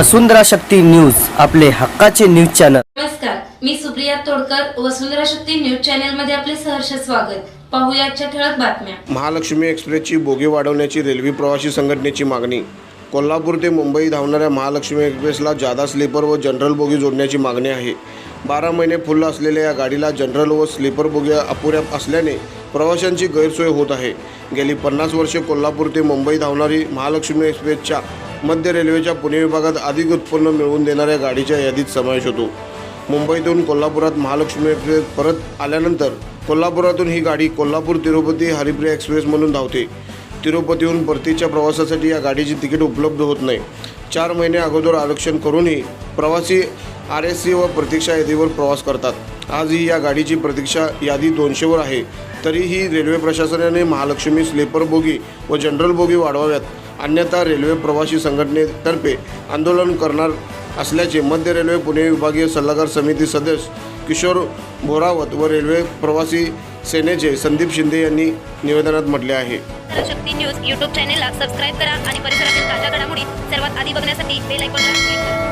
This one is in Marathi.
वसुंधरा शक्ती न्यूज आपले हक्काचे न्यूज चॅनल. नमस्कार मी सुप्रिया तोडकर वसुंधरा शक्ती न्यूज चॅनलमध्ये आपले सहर्ष स्वागत. पाहूया आजच्या ठळक बातम्या. महालक्ष्मी एक्सप्रेसची बोगी वाढवण्याची रेल्वे प्रवासी संघटनेची मागणी. कोल्हापूर ते मुंबई धावणाऱ्या महालक्ष्मी एक्सप्रेसला जादा स्लीपर व जनरल बोगी जोडण्याची मागणी आहे. बारा महिने फुल्ल असलेल्या या गाडीला जनरल व स्लीपर बोग्या अपुऱ्या असल्याने प्रवाशांची गैरसोय होत आहे. गेली पन्नास वर्षे कोल्हापूर ते मुंबई धावणारी महालक्ष्मी एक्सप्रेसच्या मध्य रेल्वेच्या पुणे विभागात अधिक उत्पन्न मिळवून देणाऱ्या गाडीच्या यादीत समावेश होतो. मुंबईतून कोल्हापुरात महालक्ष्मी एक्सप्रेस परत आल्यानंतर कोल्हापुरातून ही गाडी कोल्हापूर तिरुपती हरिप्रिया एक्सप्रेस म्हणून धावते. तिरुपतीहून परतीच्या प्रवासासाठी या गाडीची तिकीट उपलब्ध होत नाही. चार महिने अगोदर आरक्षण करूनही प्रवासी आर एस सी व प्रतीक्षा यादीवर प्रवास करतात. आजही या गाडीची प्रतीक्षा यादी दोनशेवर आहे. तरीही रेल्वे प्रशासनाने महालक्ष्मी स्लीपर बोगी व जनरल बोगी वाढवाव्यात. अन्यथा रेल्वे प्रवासी संघटनेतर्फे आंदोलन करणार असल्याचे मध्य रेल्वे पुणे विभागीय सल्लागार समिती सदस्य किशोर बोरावत व रेल्वे प्रवासी सेनेचे संदीप शिंदे यांनी निवेदनात म्हटले आहे. शक्ती न्यूज यूट्यूब चॅनेलला सबस्क्राईब करा आणि परिसरातील ताज्या घडामोडी सर्वात आधी बघण्यासाठी बेल आयकॉनला क्लिक करा.